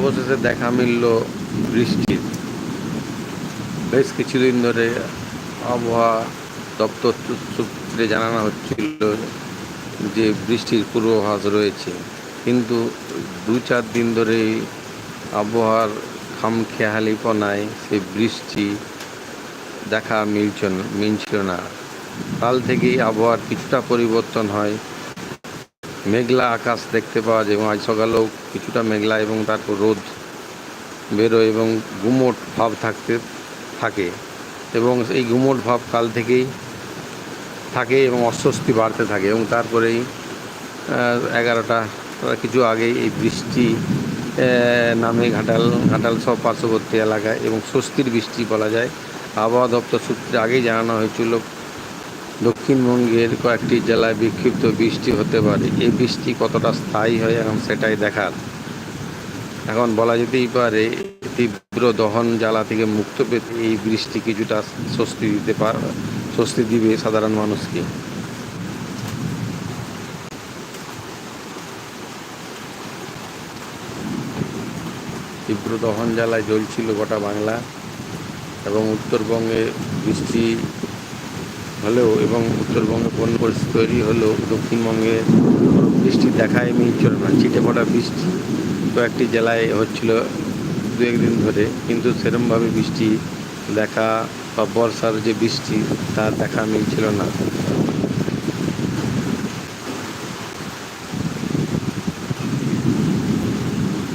অবশেষে দেখা মিলল বৃষ্টির বেশ কিছুদিন ধরে আবহাওয়া দপ্তর সূত্রে জানানো হচ্ছিল যে বৃষ্টির পূর্বাভাস রয়েছে। কিন্তু দু চার দিন ধরেই আবহাওয়ার খামখেয়ালিপনায় সেই বৃষ্টি দেখা মিলছ মিলছিল না। কাল থেকেই আবহাওয়ার কিছুটা পরিবর্তন হয়। মেঘলা আকাশ দেখতে পাওয়া যায় এবং আজ সকালেও কিছুটা মেঘলা এবং তারপর রোদ বেরোয় এবং গুমোট ভাব থাকতে থাকে এবং এই গুমোট ভাব কাল থেকেই থাকে এবং অস্বস্তি বাড়তে থাকে এবং তারপরেই এগারোটা কিছু আগেই এই বৃষ্টি নামে ঘাটাল ঘাটাল সব পার্শ্ববর্তী এলাকায় এবং স্বস্তির বৃষ্টি বলা যায়। আবহাওয়া দপ্তর সূত্রে আগেই জানানো হয়েছিল দক্ষিণবঙ্গের কয়েকটি জেলায় বিক্ষিপ্ত বৃষ্টি হতে পারে। এই বৃষ্টি কতটা স্থায়ী হয় এখন সেটাই দেখার। এখন বলা যেতেই পারে, তীব্র দহন জ্বালা থেকে মুক্ত পেতে এই বৃষ্টি কিছুটা স্বস্তি দিতে পার স্বস্তি দিবে সাধারণ মানুষকে। তীব্র দহন জ্বালায় জ্বলছিল গোটা বাংলা এবং উত্তরবঙ্গে বৃষ্টি হলেও এবং উত্তরবঙ্গে বন্য পরিস্থিতি তৈরি হলেও দক্ষিণবঙ্গে বৃষ্টি দেখাই মিলছিল না। ছিটে ফোটা বৃষ্টি কয়েকটি জেলায় হচ্ছিল দু একদিন ধরে, কিন্তু সেরমভাবে বৃষ্টি দেখা বা বর্ষার যে বৃষ্টি, তা দেখা মিলছিল না।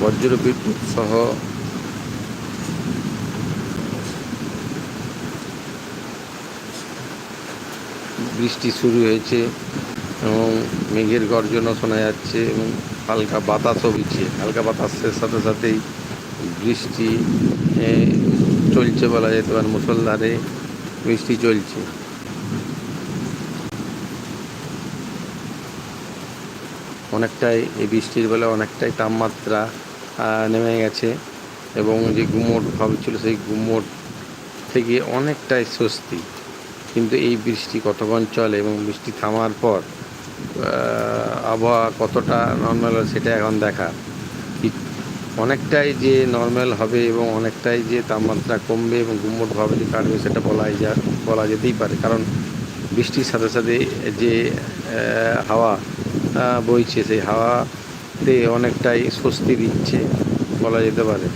বজ্র বিদ্যুৎ সহ বৃষ্টি শুরু হয়েছে এবং মেঘের গর্জনও শোনা যাচ্ছে এবং হালকা বাতাসও দিচ্ছে হালকা বাতাসের সাথে সাথেই বৃষ্টি চলছে বলা যেতে পারে মুসলধারে বৃষ্টি চলছে। অনেকটাই এই বৃষ্টির বেলা অনেকটাই তাপমাত্রা নেমে গেছে এবং যে গুমোট ভাব ছিল, সেই গুমোট থেকে অনেকটাই স্বস্তি। কিন্তু এই বৃষ্টি কতক্ষণ চলে এবং বৃষ্টি থামার পর আবহাওয়া কতটা নর্মাল হয় সেটা এখন দেখা। অনেকটাই যে নর্মাল হবে এবং অনেকটাই যে তাপমাত্রা কমবে এবং গুমোটভাবে যে কাটবে সেটা বলাই যা, বলা যেতেই পারে। কারণ বৃষ্টির সাথে সাথে যে হাওয়া বইছে, সেই হাওয়াতে অনেকটাই স্বস্তি দিচ্ছে বলা যেতে পারে।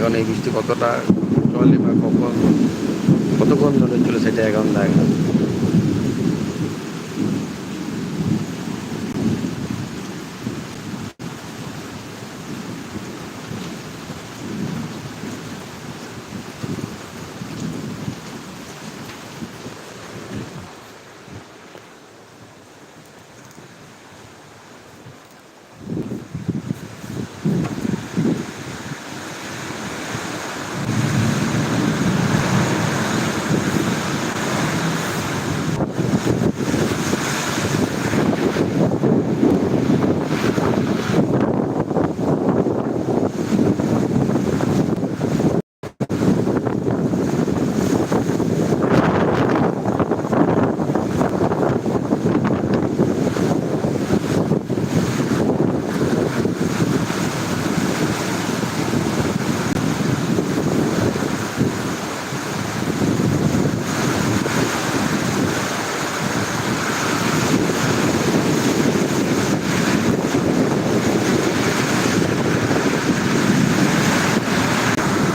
এখন এই বৃষ্টি কতটা চলে বা কখন কতক্ষণ ধরে চলে সেটা এখন দেখা